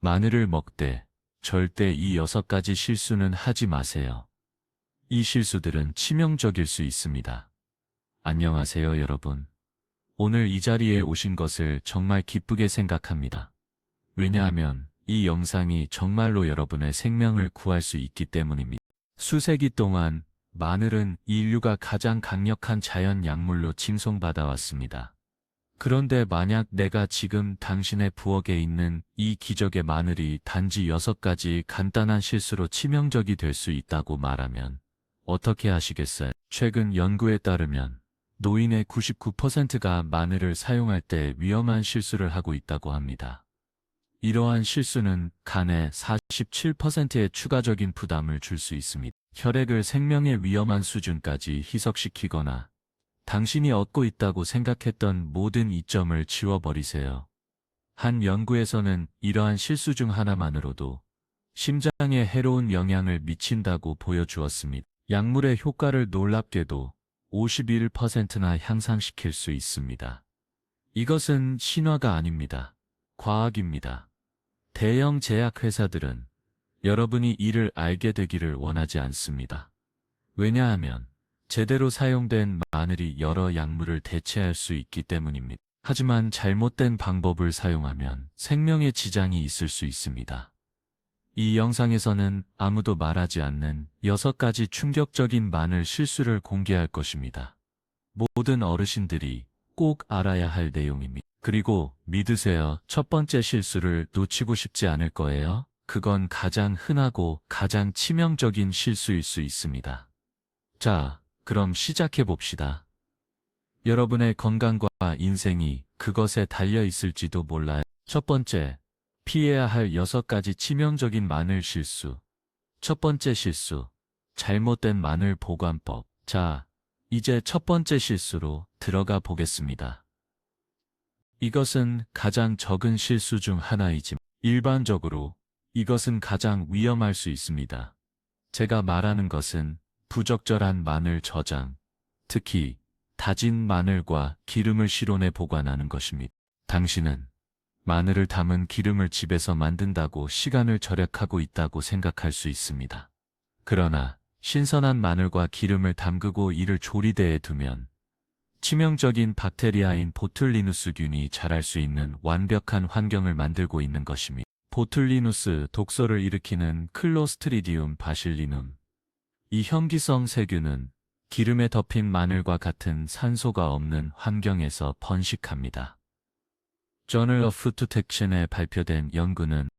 마늘을 먹되 절대 이 여섯 가지 실수는 하지 마세요. 이 실수들은 치명적일 수 있습니다. 안녕하세요, 여러분. 오늘 이 자리에 오신 것을 정말 기쁘게 생각합니다. 왜냐하면 이 영상이 정말로 여러분의 생명을 구할 수 있기 때문입니다. 수세기 동안 마늘은 인류가 가장 강력한 자연 약물로 칭송받아왔습니다. 그런데 만약 내가 지금 당신의 부엌에 있는 이 기적의 마늘이 단지 여섯 가지 간단한 실수로 치명적이 될 수 있다고 말하면 어떻게 하시겠어요? 최근 연구에 따르면 노인의 99%가 마늘을 사용할 때 위험한 실수를 하고 있다고 합니다. 이러한 실수는 간에 47%의 추가적인 부담을 줄 수 있습니다. 혈액을 생명의 위험한 수준까지 희석시키거나 당신이 얻고 있다고 생각했던 모든 이점을 지워버리세요. 한 연구에서는 이러한 실수 중 하나만으로도 심장에 해로운 영향을 미친다고 보여주었습니다. 약물의 효과를 놀랍게도 51%나 향상시킬 수 있습니다. 이것은 신화가 아닙니다. 과학입니다. 대형 제약회사들은 여러분이 이를 알게 되기를 원하지 않습니다. 왜냐하면 제대로 사용된 마늘이 여러 약물을 대체할 수 있기 때문입니다. 하지만 잘못된 방법을 사용하면 생명에 지장이 있을 수 있습니다. 이 영상에서는 아무도 말하지 않는 여섯 가지 충격적인 마늘 실수를 공개할 것입니다. 모든 어르신들이 꼭 알아야 할 내용입니다. 그리고 믿으세요. 첫 번째 실수를 놓치고 싶지 않을 거예요. 그건 가장 흔하고 가장 치명적인 실수일 수 있습니다. 자, 그럼 시작해 봅시다. 여러분의 건강과 인생이 그것에 달려 있을지도 몰라요. 첫 번째, 피해야 할 여섯 가지 치명적인 마늘 실수. 첫 번째 실수, 잘못된 마늘 보관법. 자, 이제 첫 번째 실수로 들어가 보겠습니다. 이것은 가장 적은 실수 중 하나이지만 일반적으로 이것은 가장 위험할 수 있습니다. 제가 말하는 것은 부적절한 마늘 저장, 특히 다진 마늘과 기름을 실온에 보관하는 것입니다. 당신은 마늘을 담은 기름을 집에서 만든다고 시간을 절약하고 있다고 생각할 수 있습니다. 그러나 신선한 마늘과 기름을 담그고 이를 조리대에 두면 치명적인 박테리아인 보툴리누스균이 자랄 수 있는 완벽한 환경을 만들고 있는 것입니다. 보툴리누스 독소를 일으키는 클로스트리디움 바실리눔. 이 현기성 세균은 기름에 덮인 마늘과 같은 산소가 없는 환경에서 번식합니다. Of Food Protection에 발표된 연구는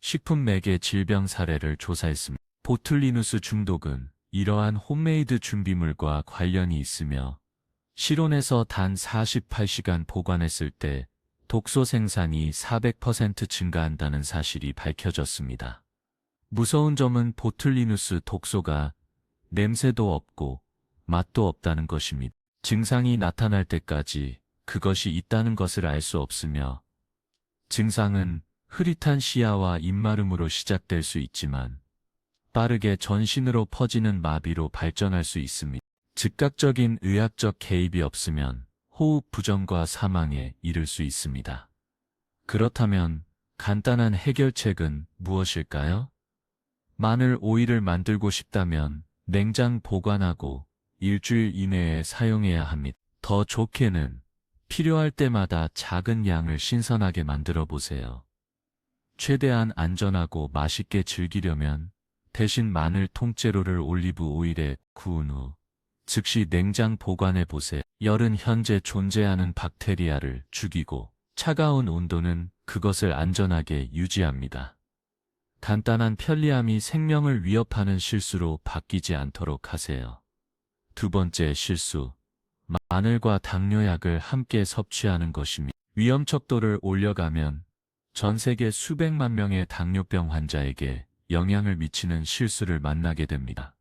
식품 매개 질병 사례를 조사했습니다. 보툴리누스 중독은 이러한 홈메이드 준비물과 관련이 있으며 실온에서 단 48시간 보관했을 때 독소 생산이 400% 증가한다는 사실이 밝혀졌습니다. 무서운 점은 보툴리누스 독소가 냄새도 없고 맛도 없다는 것입니다. 증상이 나타날 때까지 그것이 있다는 것을 알 수 없으며 증상은 흐릿한 시야와 입마름으로 시작될 수 있지만 빠르게 전신으로 퍼지는 마비로 발전할 수 있습니다. 즉각적인 의학적 개입이 없으면 호흡 부정과 사망에 이를 수 있습니다. 그렇다면 간단한 해결책은 무엇일까요? 마늘 오일을 만들고 싶다면 냉장 보관하고 일주일 이내에 사용해야 합니다. 더 좋게는 필요할 때마다 작은 양을 신선하게 만들어 보세요. 최대한 안전하고 맛있게 즐기려면 대신 마늘 통째로를 올리브 오일에 구운 후 즉시 냉장 보관해 보세요. 열은 현재 존재하는 박테리아를 죽이고 차가운 온도는 그것을 안전하게 유지합니다. 간단한 편리함이 생명을 위협하는 실수로 바뀌지 않도록 하세요. 두 번째 실수. 마늘과 당뇨약을 함께 섭취하는 것입니다. 위험 척도를 올려가면 전 세계 수백만 명의 당뇨병 환자에게 영향을 미치는 실수를 만나게 됩니다.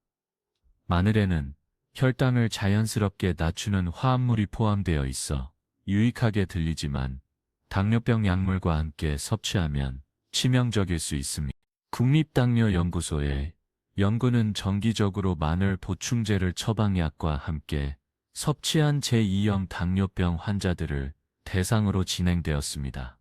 마늘에는 혈당을 자연스럽게 낮추는 화합물이 포함되어 있어 유익하게 들리지만 당뇨병 약물과 함께 섭취하면 치명적일 수 있습니다. 국립당뇨연구소의 연구는 정기적으로 마늘 보충제를 처방약과 함께 섭취한 제2형 당뇨병 환자들을 대상으로 진행되었습니다.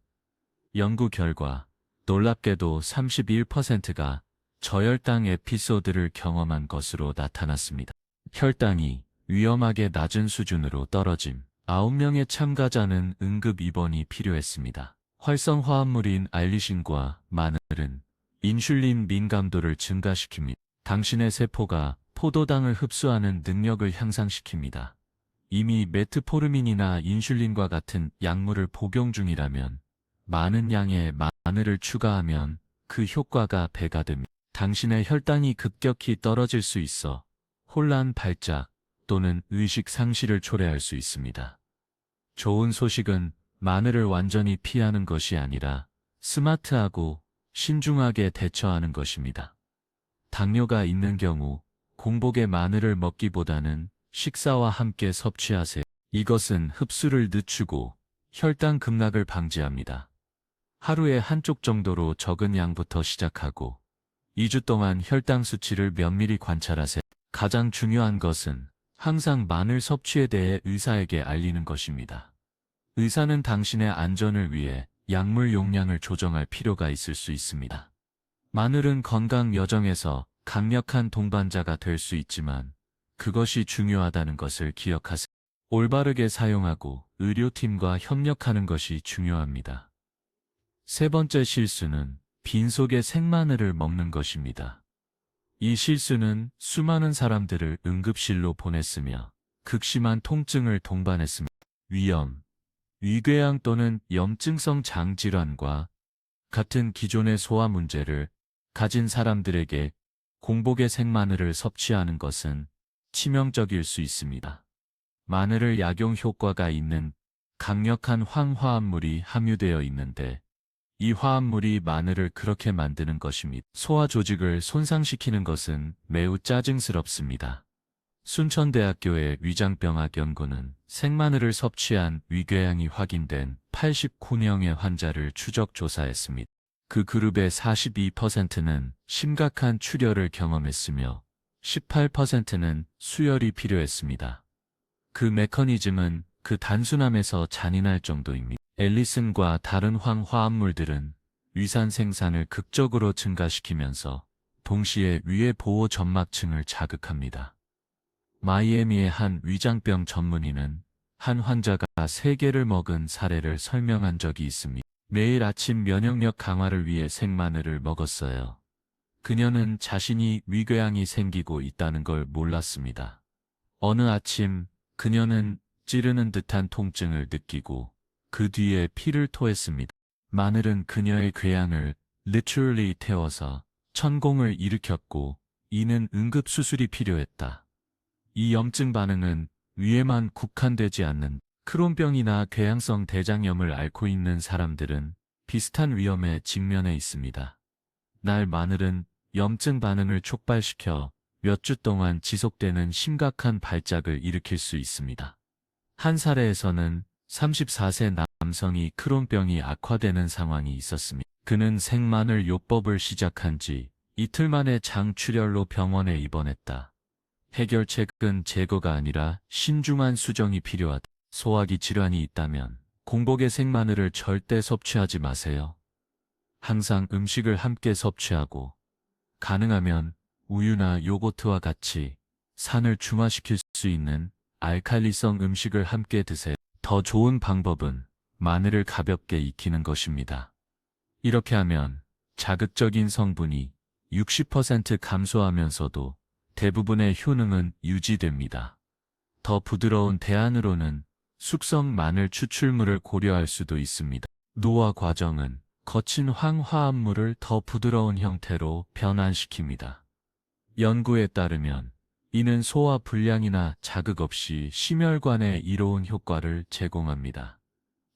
연구 결과 놀랍게도 31%가 저혈당 에피소드를 경험한 것으로 나타났습니다. 혈당이 위험하게 낮은 수준으로 떨어짐. 9명의 참가자는 응급 입원이 필요했습니다. 활성 화합물인 알리신과 마늘은 인슐린 민감도를 증가시킵니다. 당신의 세포가 포도당을 흡수하는 능력을 향상시킵니다. 이미 메트포르민이나 인슐린과 같은 약물을 복용 중이라면 많은 양의 마늘을 추가하면 그 효과가 배가 됩니다. 당신의 혈당이 급격히 떨어질 수 있어 혼란 발작 또는 의식 상실을 초래할 수 있습니다. 좋은 소식은 마늘을 완전히 피하는 것이 아니라 스마트하고 신중하게 대처하는 것입니다. 당뇨가 있는 경우 공복에 마늘을 먹기보다는 식사와 함께 섭취하세요. 이것은 흡수를 늦추고 혈당 급락을 방지합니다. 하루에 한쪽 정도로 적은 양부터 시작하고 2주 동안 혈당 수치를 면밀히 관찰하세요. 가장 중요한 것은 항상 마늘 섭취에 대해 의사에게 알리는 것입니다. 의사는 당신의 안전을 위해 약물 용량을 조정할 필요가 있을 수 있습니다. 마늘은 건강 여정에서 강력한 동반자가 될 수 있지만 그것이 중요하다는 것을 기억하세요. 올바르게 사용하고 의료팀과 협력하는 것이 중요합니다. 세 번째 실수는 빈속에 생마늘을 먹는 것입니다. 이 실수는 수많은 사람들을 응급실로 보냈으며 극심한 통증을 동반했습니다. 위염, 위궤양 또는 염증성 장질환과 같은 기존의 소화 문제를 가진 사람들에게 공복의 생마늘을 섭취하는 것은 치명적일 수 있습니다. 마늘을 약용 효과가 있는 강력한 황화합물이 함유되어 있는데 이 화합물이 마늘을 그렇게 만드는 것입니다. 소화 조직을 손상시키는 것은 매우 짜증스럽습니다. 순천대학교의 위장병학 연구는 생마늘을 섭취한 위궤양이 확인된 89명의 환자를 추적 조사했습니다. 그 그룹의 42%는 심각한 출혈을 경험했으며 18%는 수혈이 필요했습니다. 그 메커니즘은 그 단순함에서 잔인할 정도입니다. 앨리슨과 다른 황화합물들은 위산 생산을 극적으로 증가시키면서 동시에 위의 보호 점막층을 자극합니다. 마이애미의 한 위장병 전문의는 한 환자가 세 개를 먹은 사례를 설명한 적이 있습니다. 매일 아침 면역력 강화를 위해 생마늘을 먹었어요. 그녀는 자신이 위궤양이 생기고 있다는 걸 몰랐습니다. 어느 아침 그녀는 찌르는 듯한 통증을 느끼고 그 뒤에 피를 토했습니다. 마늘은 그녀의 궤양을 literally 태워서 천공을 일으켰고 이는 응급수술이 필요했다. 이 염증 반응은 위에만 국한되지 않는 크론병이나 궤양성 대장염을 앓고 있는 사람들은 비슷한 위험에 직면해 있습니다. 날 마늘은 염증 반응을 촉발시켜 몇 주 동안 지속되는 심각한 발작을 일으킬 수 있습니다. 한 사례에서는 34세 남성이 크론병이 악화되는 상황이 있었습니다. 그는 생마늘 요법을 시작한 지 이틀 만에 장출혈로 병원에 입원했다. 해결책은 제거가 아니라 신중한 수정이 필요하다. 소화기 질환이 있다면 공복의 생마늘을 절대 섭취하지 마세요. 항상 음식을 함께 섭취하고 가능하면 우유나 요거트와 같이 산을 중화시킬 수 있는 알칼리성 음식을 함께 드세요. 더 좋은 방법은 마늘을 가볍게 익히는 것입니다. 이렇게 하면 자극적인 성분이 60% 감소하면서도 대부분의 효능은 유지됩니다. 더 부드러운 대안으로는 숙성 마늘 추출물을 고려할 수도 있습니다. 노화 과정은 거친 황화합물을 더 부드러운 형태로 변환시킵니다. 연구에 따르면 이는 소화 불량이나 자극 없이 심혈관에 이로운 효과를 제공합니다.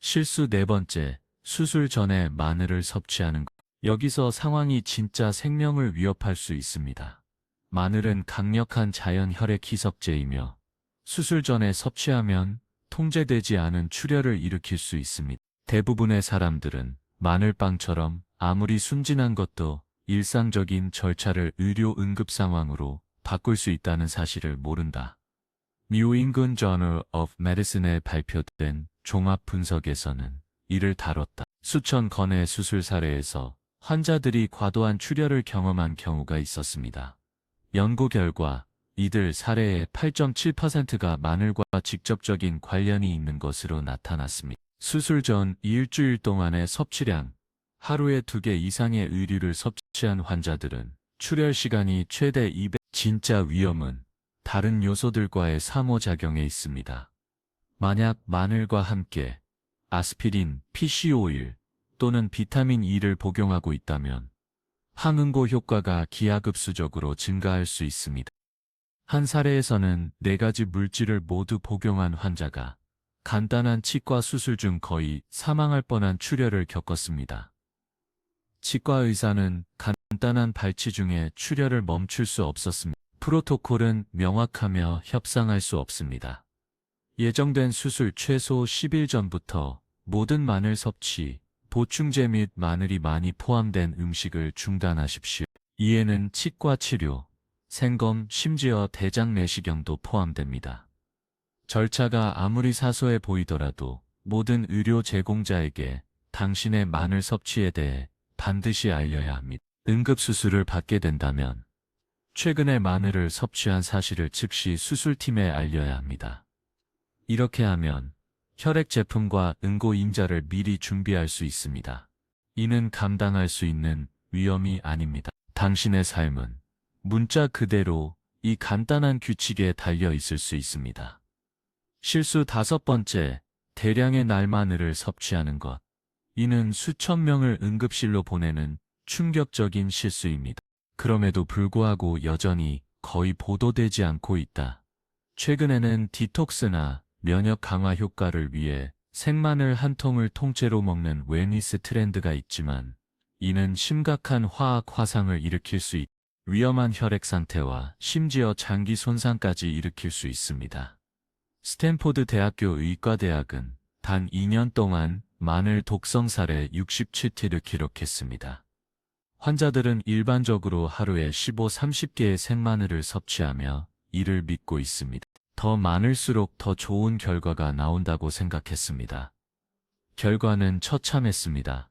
실수 네 번째, 수술 전에 마늘을 섭취하는 것. 여기서 상황이 진짜 생명을 위협할 수 있습니다. 마늘은 강력한 자연 혈액 희석제이며 수술 전에 섭취하면 통제되지 않은 출혈을 일으킬 수 있습니다. 대부분의 사람들은 마늘빵처럼 아무리 순진한 것도 일상적인 절차를 의료 응급 상황으로 바꿀 수 있다는 사실을 모른다. New England Journal of Medicine에 발표된 종합 분석에서는 이를 다뤘다. 수천 건의 수술 사례에서 환자들이 과도한 출혈을 경험한 경우가 있었습니다. 연구 결과 이들 사례의 8.7%가 마늘과 직접적인 관련이 있는 것으로 나타났습니다. 수술 전 일주일 동안의 섭취량, 하루에 두개 이상의 의류를 섭취한 환자들은 출혈 시간이 최대 200, 진짜 위험은 다른 요소들과의 상호작용에 있습니다. 만약 마늘과 함께 아스피린, PCO일 또는 비타민 E를 복용하고 있다면 항응고 효과가 기하급수적으로 증가할 수 있습니다. 한 사례에서는 네 가지 물질을 모두 복용한 환자가 간단한 치과 수술 중 거의 사망할 뻔한 출혈을 겪었습니다. 치과 의사는 간단한 발치 중에 출혈을 멈출 수 없었습니다. 프로토콜은 명확하며 협상할 수 없습니다. 예정된 수술 최소 10일 전부터 모든 마늘 섭취, 보충제 및 마늘이 많이 포함된 음식을 중단하십시오. 이에는 치과 치료, 생검, 심지어 대장 내시경도 포함됩니다. 절차가 아무리 사소해 보이더라도 모든 의료 제공자에게 당신의 마늘 섭취에 대해 반드시 알려야 합니다. 응급수술을 받게 된다면 최근에 마늘을 섭취한 사실을 즉시 수술팀에 알려야 합니다. 이렇게 하면 혈액 제품과 응고 인자를 미리 준비할 수 있습니다. 이는 감당할 수 있는 위험이 아닙니다. 당신의 삶은 문자 그대로 이 간단한 규칙에 달려 있을 수 있습니다. 실수 다섯 번째, 대량의 날마늘을 섭취하는 것. 이는 수천 명을 응급실로 보내는 충격적인 실수입니다. 그럼에도 불구하고 여전히 거의 보도되지 않고 있다. 최근에는 디톡스나 면역 강화 효과를 위해 생마늘 한 통을 통째로 먹는 웰니스 트렌드가 있지만 이는 심각한 화학 화상을 일으킬 수 있, 위험한 혈액 상태와 심지어 장기 손상까지 일으킬 수 있습니다. 스탠포드 대학교 의과대학은 단 2년 동안 마늘 독성 사례 67티를 기록했습니다. 환자들은 일반적으로 하루에 15, 30개의 생마늘을 섭취하며 이를 믿고 있습니다. 더 많을수록 더 좋은 결과가 나온다고 생각했습니다. 결과는 처참했습니다.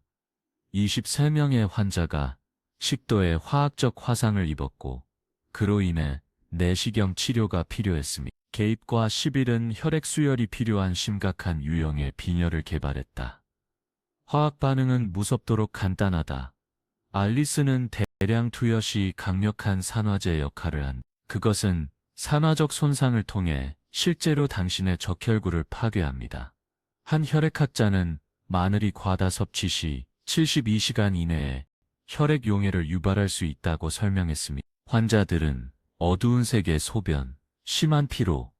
23명의 환자가 식도에 화학적 화상을 입었고 그로 인해 내시경 치료가 필요했습니다. 개입과 10일은 혈액 수혈이 필요한 심각한 유형의 빈혈을 개발했다. 화학 반응은 무섭도록 간단하다. 알리스는 대량 투여 시 강력한 산화제 역할을 한 그것은 산화적 손상을 통해 실제로 당신의 적혈구를 파괴합니다. 한 혈액학자는 마늘이 과다 섭취 시 72시간 이내에 혈액 용해를 유발할 수 있다고 설명했습니다. 환자들은 어두운 색의 소변, 심한 피로,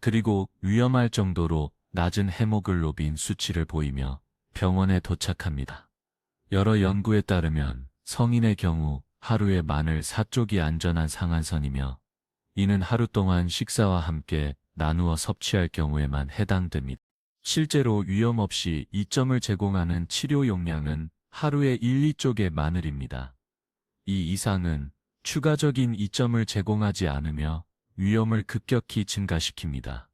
그리고 위험할 정도로 낮은 헤모글로빈 수치를 보이며 병원에 도착합니다. 여러 연구에 따르면 성인의 경우 하루에 마늘 4쪽이 안전한 상한선이며 이는 하루 동안 식사와 함께 나누어 섭취할 경우에만 해당됩니다. 실제로 위험 없이 이점을 제공하는 치료 용량은 하루에 1, 2쪽의 마늘입니다. 이 이상은 추가적인 이점을 제공하지 않으며 위험을 급격히 증가시킵니다.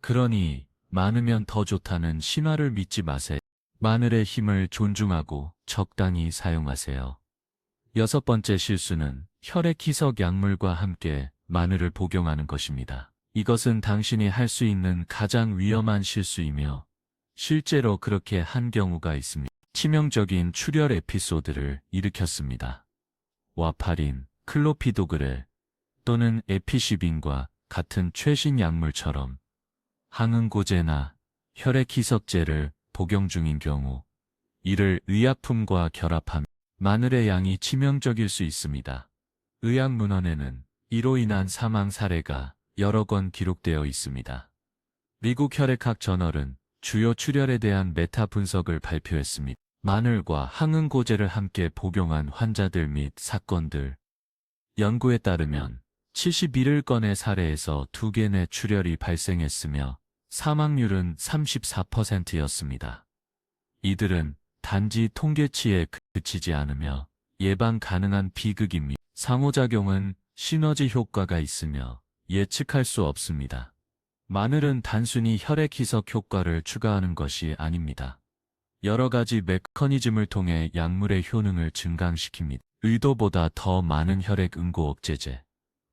그러니 많으면 더 좋다는 신화를 믿지 마세요. 마늘의 힘을 존중하고 적당히 사용하세요. 여섯 번째 실수는 혈액 희석 약물과 함께 마늘을 복용하는 것입니다. 이것은 당신이 할 수 있는 가장 위험한 실수이며 실제로 그렇게 한 경우가 있습니다. 치명적인 출혈 에피소드를 일으켰습니다. 와파린, 클로피도그렐 또는 에피시빈과 같은 최신 약물처럼 항응고제나 혈액 희석제를 복용 중인 경우 이를 의약품과 결합하면 마늘의 양이 치명적일 수 있습니다. 의학문헌에는 이로 인한 사망 사례가 여러 건 기록되어 있습니다. 미국 혈액학 저널은 주요 출혈에 대한 메타 분석을 발표했습니다. 마늘과 항응고제를 함께 복용한 환자들 및 사건들. 연구에 따르면 71건의 사례에서 2개 내 출혈이 발생했으며 사망률은 34%였습니다. 이들은 단지 통계치에 그치지 않으며 예방 가능한 비극입니다. 상호작용은 시너지 효과가 있으며 예측할 수 없습니다. 마늘은 단순히 혈액 희석 효과를 추가하는 것이 아닙니다. 여러 가지 메커니즘을 통해 약물의 효능을 증강시킵니다. 의도보다 더 많은 혈액 응고 억제제.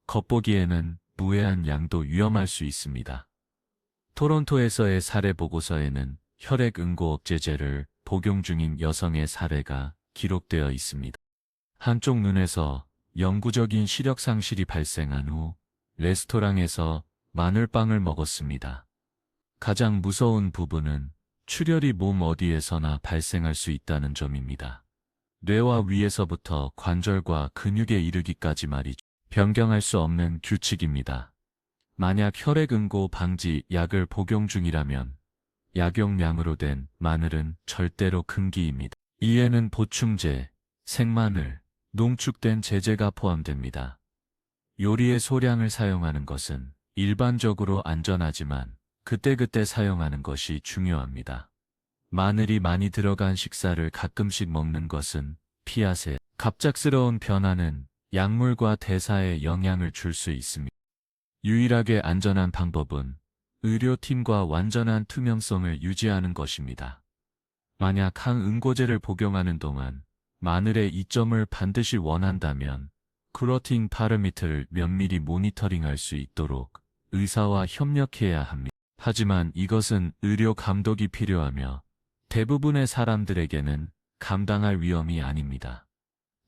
겉보기에는 무해한 양도 위험할 수 있습니다. 토론토에서의 사례 보고서에는 혈액 응고 억제제를 복용 중인 여성의 사례가 기록되어 있습니다. 한쪽 눈에서 영구적인 시력 상실이 발생한 후 레스토랑에서 마늘빵을 먹었습니다. 가장 무서운 부분은 출혈이 몸 어디에서나 발생할 수 있다는 점입니다. 뇌와 위에서부터 관절과 근육에 이르기까지 말이죠. 변경할 수 없는 규칙입니다. 만약 혈액응고 방지 약을 복용 중이라면 약용량으로 된 마늘은 절대로 금기입니다. 이에는 보충제, 생마늘, 농축된 제제가 포함됩니다. 요리의 소량을 사용하는 것은 일반적으로 안전하지만 그때그때 사용하는 것이 중요합니다. 마늘이 많이 들어간 식사를 가끔씩 먹는 것은 피하세요. 갑작스러운 변화는 약물과 대사에 영향을 줄 수 있습니다. 유일하게 안전한 방법은 의료팀과 완전한 투명성을 유지하는 것입니다. 만약 항응고제를 복용하는 동안 마늘의 이점을 반드시 원한다면 크로팅 파라미터를 면밀히 모니터링할 수 있도록 의사와 협력해야 합니다. 하지만 이것은 의료 감독이 필요하며 대부분의 사람들에게는 감당할 위험이 아닙니다.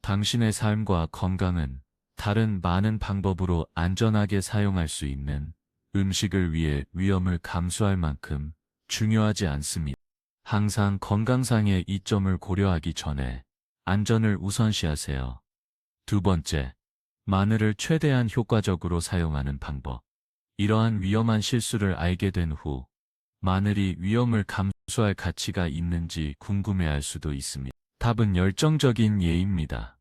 당신의 삶과 건강은 다른 많은 방법으로 안전하게 사용할 수 있는 음식을 위해 위험을 감수할 만큼 중요하지 않습니다. 항상 건강상의 이점을 고려하기 전에 안전을 우선시하세요. 두 번째, 마늘을 최대한 효과적으로 사용하는 방법. 이러한 위험한 실수를 알게 된 후, 마늘이 위험을 감수할 가치가 있는지 궁금해할 수도 있습니다. 답은 열정적인 예입니다.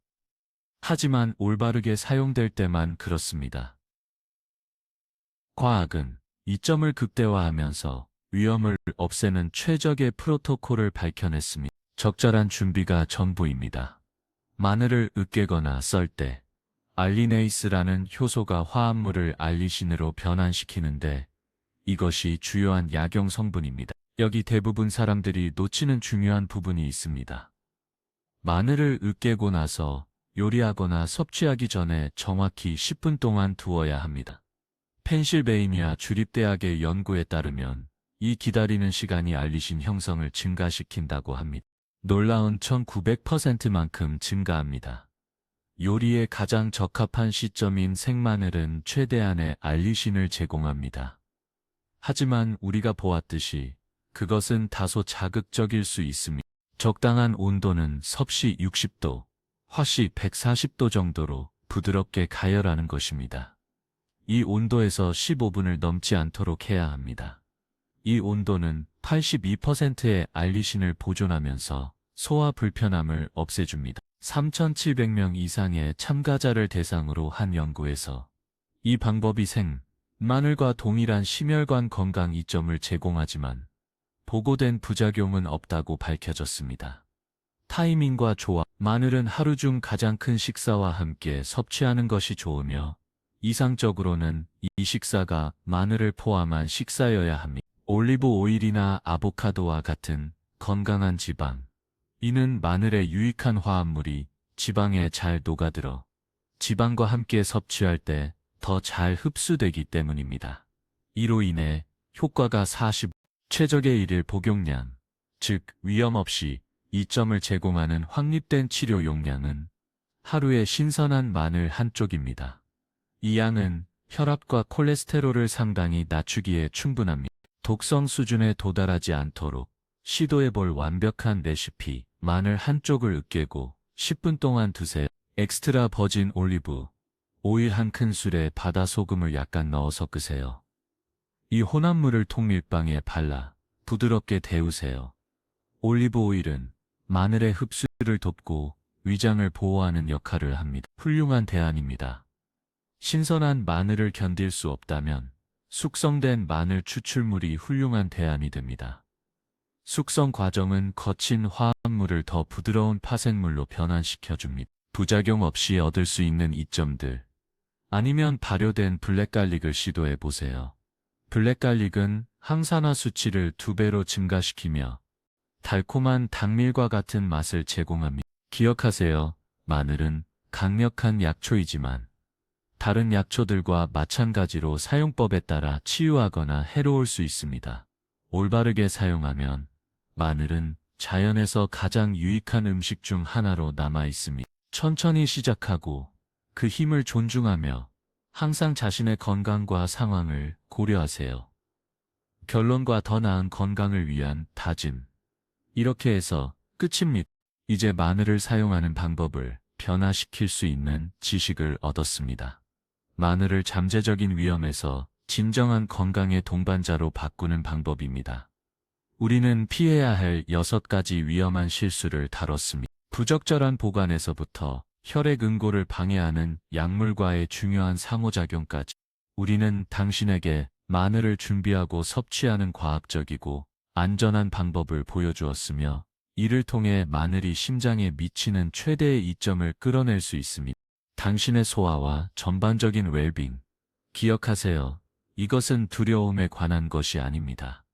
하지만 올바르게 사용될 때만 그렇습니다. 과학은 이 점을 극대화하면서 위험을 없애는 최적의 프로토콜을 밝혀냈습니다. 적절한 준비가 전부입니다. 마늘을 으깨거나 썰 때 알리네이스라는 효소가 화합물을 알리신으로 변환시키는데 이것이 주요한 약용 성분입니다. 여기 대부분 사람들이 놓치는 중요한 부분이 있습니다. 마늘을 으깨고 나서 요리하거나 섭취하기 전에 정확히 10분 동안 두어야 합니다. 펜실베이니아 주립대학의 연구에 따르면 이 기다리는 시간이 알리신 형성을 증가시킨다고 합니다. 놀라운 1900%만큼 증가합니다. 요리에 가장 적합한 시점인 생마늘은 최대한의 알리신을 제공합니다. 하지만 우리가 보았듯이 그것은 다소 자극적일 수 있습니다. 적당한 온도는 섭씨 60도, 화씨 140도 정도로 부드럽게 가열하는 것입니다. 이 온도에서 15분을 넘지 않도록 해야 합니다. 이 온도는 82%의 알리신을 보존하면서 소화 불편함을 없애줍니다. 3,700명 이상의 참가자를 대상으로 한 연구에서 이 방법이 생, 마늘과 동일한 심혈관 건강 이점을 제공하지만 보고된 부작용은 없다고 밝혀졌습니다. 타이밍과 조합, 마늘은 하루 중 가장 큰 식사와 함께 섭취하는 것이 좋으며 이상적으로는 이 식사가 마늘을 포함한 식사여야 합니다. 올리브 오일이나 아보카도와 같은 건강한 지방. 이는 마늘의 유익한 화합물이 지방에 잘 녹아들어 지방과 함께 섭취할 때 더 잘 흡수되기 때문입니다. 이로 인해 효과가 40, 최적의 일일 복용량, 즉 위험 없이 이점을 제공하는 확립된 치료 용량은 하루에 신선한 마늘 한 쪽입니다. 이 양은 혈압과 콜레스테롤을 상당히 낮추기에 충분합니다. 독성 수준에 도달하지 않도록 시도해볼 완벽한 레시피 마늘 한쪽을 으깨고 10분 동안 두세요. 엑스트라 버진 올리브 오일 한 큰술에 바다 소금을 약간 넣어 섞으세요. 이 혼합물을 통밀빵에 발라 부드럽게 데우세요. 올리브 오일은 마늘의 흡수를 돕고 위장을 보호하는 역할을 합니다. 훌륭한 대안입니다. 신선한 마늘을 견딜 수 없다면 숙성된 마늘 추출물이 훌륭한 대안이 됩니다. 숙성 과정은 거친 화합물을 더 부드러운 파생물로 변환시켜줍니다. 부작용 없이 얻을 수 있는 이점들. 아니면 발효된 블랙갈릭을 시도해 보세요. 블랙갈릭은 항산화 수치를 두 배로 증가시키며 달콤한 당밀과 같은 맛을 제공합니다. 기억하세요. 마늘은 강력한 약초이지만 다른 약초들과 마찬가지로 사용법에 따라 치유하거나 해로울 수 있습니다. 올바르게 사용하면 마늘은 자연에서 가장 유익한 음식 중 하나로 남아 있습니다. 천천히 시작하고 그 힘을 존중하며 항상 자신의 건강과 상황을 고려하세요. 결론과 더 나은 건강을 위한 다짐. 이렇게 해서 끝입니다. 이제 마늘을 사용하는 방법을 변화시킬 수 있는 지식을 얻었습니다. 마늘을 잠재적인 위험에서 진정한 건강의 동반자로 바꾸는 방법입니다. 우리는 피해야 할 여섯 가지 위험한 실수를 다뤘습니다. 부적절한 보관에서부터 혈액 응고를 방해하는 약물과의 중요한 상호작용까지 우리는 당신에게 마늘을 준비하고 섭취하는 과학적이고 안전한 방법을 보여주었으며 이를 통해 마늘이 심장에 미치는 최대의 이점을 끌어낼 수 있습니다. 당신의 소화와 전반적인 웰빙. 기억하세요. 이것은 두려움에 관한 것이 아닙니다.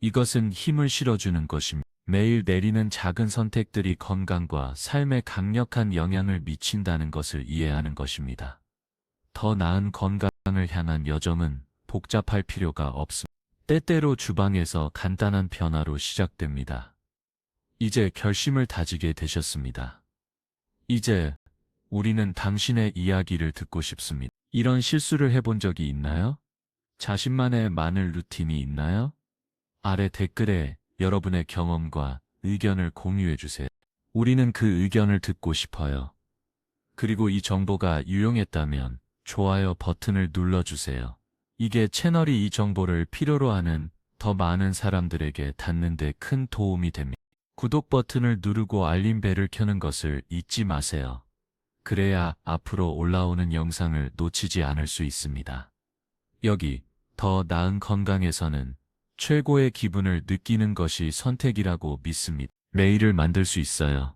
이것은 힘을 실어주는 것입니다. 매일 내리는 작은 선택들이 건강과 삶에 강력한 영향을 미친다는 것을 이해하는 것입니다. 더 나은 건강을 향한 여정은 복잡할 필요가 없습니다. 때때로 주방에서 간단한 변화로 시작됩니다. 이제 결심을 다지게 되셨습니다. 이제 우리는 당신의 이야기를 듣고 싶습니다. 이런 실수를 해본 적이 있나요? 자신만의 마늘 루틴이 있나요? 아래 댓글에 여러분의 경험과 의견을 공유해 주세요. 우리는 그 의견을 듣고 싶어요. 그리고 이 정보가 유용했다면 좋아요 버튼을 눌러주세요. 이게 채널이 이 정보를 필요로 하는 더 많은 사람들에게 닿는데 큰 도움이 됩니다. 구독 버튼을 누르고 알림벨을 켜는 것을 잊지 마세요. 그래야 앞으로 올라오는 영상을 놓치지 않을 수 있습니다. 여기 더 나은 건강에서는 최고의 기분을 느끼는 것이 선택이라고 믿습니다. 매일을 만들 수 있어요.